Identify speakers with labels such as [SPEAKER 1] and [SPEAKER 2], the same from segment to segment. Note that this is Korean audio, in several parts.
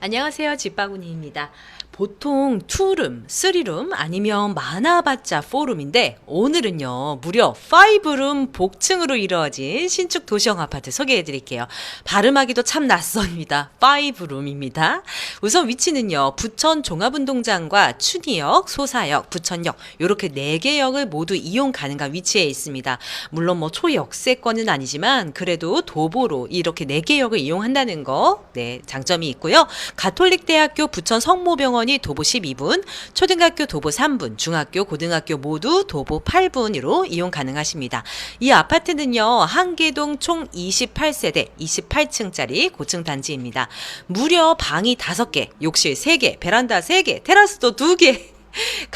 [SPEAKER 1] 안녕하세요. 집바구니입니다. 보통 투룸, 쓰리룸 아니면 많아봤자 포룸인데 오늘은요 무려 5룸 복층으로 이루어진 신축 도시형 아파트 소개해 드릴게요. 발음하기도 참 낯섭니다. 5룸입니다. 우선 위치는요 부천 종합운동장과 춘희역, 소사역, 부천역 이렇게 네개 역을 모두 이용 가능한 위치에 있습니다. 물론 뭐 초역세권은 아니지만 그래도 도보로 이렇게 네개 역을 이용한다는 거 네, 장점이 있고요. 가톨릭대학교 부천 성모병원 이 도보 12분, 초등학교 도보 3분, 중학교, 고등학교 모두 도보 8분으로 이용 가능하십니다. 이 아파트는요, 한계동 총 28세대, 28층짜리 고층 단지입니다. 무려 방이 5개, 욕실 3개, 베란다 3개, 테라스도 2개.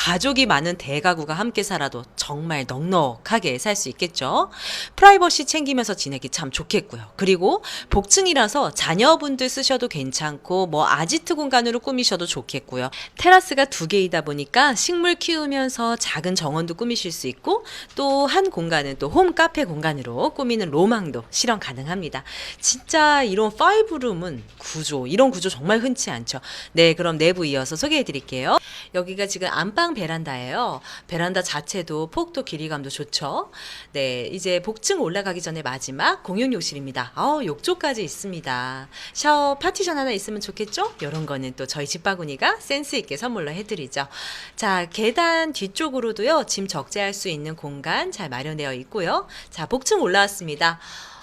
[SPEAKER 1] 가족이 많은 대가구가 함께 살아도 정말 넉넉하게 살 수 있겠죠. 프라이버시 챙기면서 지내기 참 좋겠고요. 그리고 복층이라서 자녀분들 쓰셔도 괜찮고 뭐 아지트 공간으로 꾸미셔도 좋겠고요. 테라스가 두 개이다 보니까 식물 키우면서 작은 정원도 꾸미실 수 있고 또 한 공간은 또 홈 카페 공간으로 꾸미는 로망도 실현 가능합니다. 진짜 이런 5룸은 구조, 이런 구조 정말 흔치 않죠. 네, 그럼 내부 이어서 소개해 드릴게요. 여기가 지금 안방 베란다예요. 베란다 자체도 폭도 길이감도 좋죠. 네, 이제 복층 올라가기 전에 마지막 공용 욕실입니다. 아, 욕조까지 있습니다. 샤워 파티션 하나 있으면 좋겠죠? 이런 거는 또 저희 집바구니가 센스 있게 선물로 해드리죠. 자, 계단 뒤쪽으로도요, 짐 적재할 수 있는 공간 잘 마련되어 있고요. 자, 복층 올라왔습니다.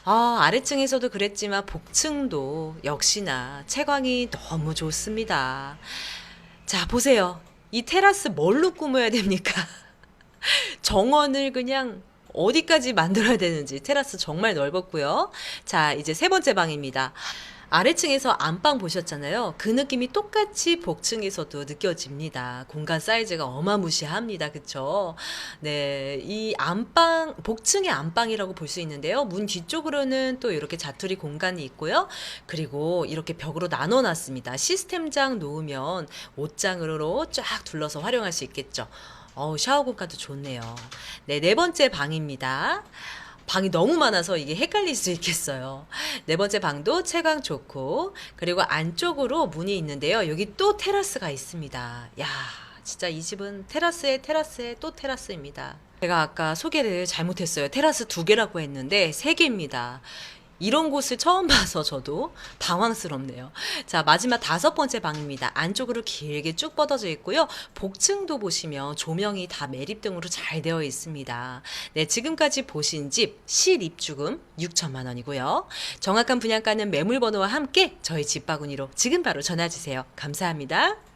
[SPEAKER 1] 아, 아래층에서도 그랬지만 복층도 역시나 채광이 너무 좋습니다. 자, 보세요. 이 테라스 뭘로 꾸며야 됩니까? 정원을 그냥 어디까지 만들어야 되는지 테라스 정말 넓었고요. 자, 이제 세 번째 방입니다. 아래층에서 안방 보셨잖아요. 그 느낌이 똑같이 복층에서도 느껴집니다. 공간 사이즈가 어마무시합니다. 그쵸? 네. 이 안방, 복층의 안방이라고 볼 수 있는데요. 문 뒤쪽으로는 또 이렇게 자투리 공간이 있고요. 그리고 이렇게 벽으로 나눠 놨습니다. 시스템장 놓으면 옷장으로 쫙 둘러서 활용할 수 있겠죠. 어우, 샤워 공간도 좋네요. 네, 네 번째 방입니다. 방이 너무 많아서 이게 헷갈릴 수 있겠어요. 네 번째 방도 채광 좋고, 그리고 안쪽으로 문이 있는데요. 여기 또 테라스가 있습니다. 야, 진짜 이 집은 테라스에 테라스에 또 테라스입니다. 제가 아까 소개를 잘못했어요. 테라스 두 개라고 했는데 세 개입니다. 이런 곳을 처음 봐서 저도 당황스럽네요. 자, 마지막 다섯 번째 방입니다. 안쪽으로 길게 쭉 뻗어져 있고요. 복층도 보시면 조명이 다 매립등으로 잘 되어 있습니다. 네, 지금까지 보신 집 실입주금 6천만 원이고요. 정확한 분양가는 매물 번호와 함께 저희 집 바구니로 지금 바로 전화 주세요. 감사합니다.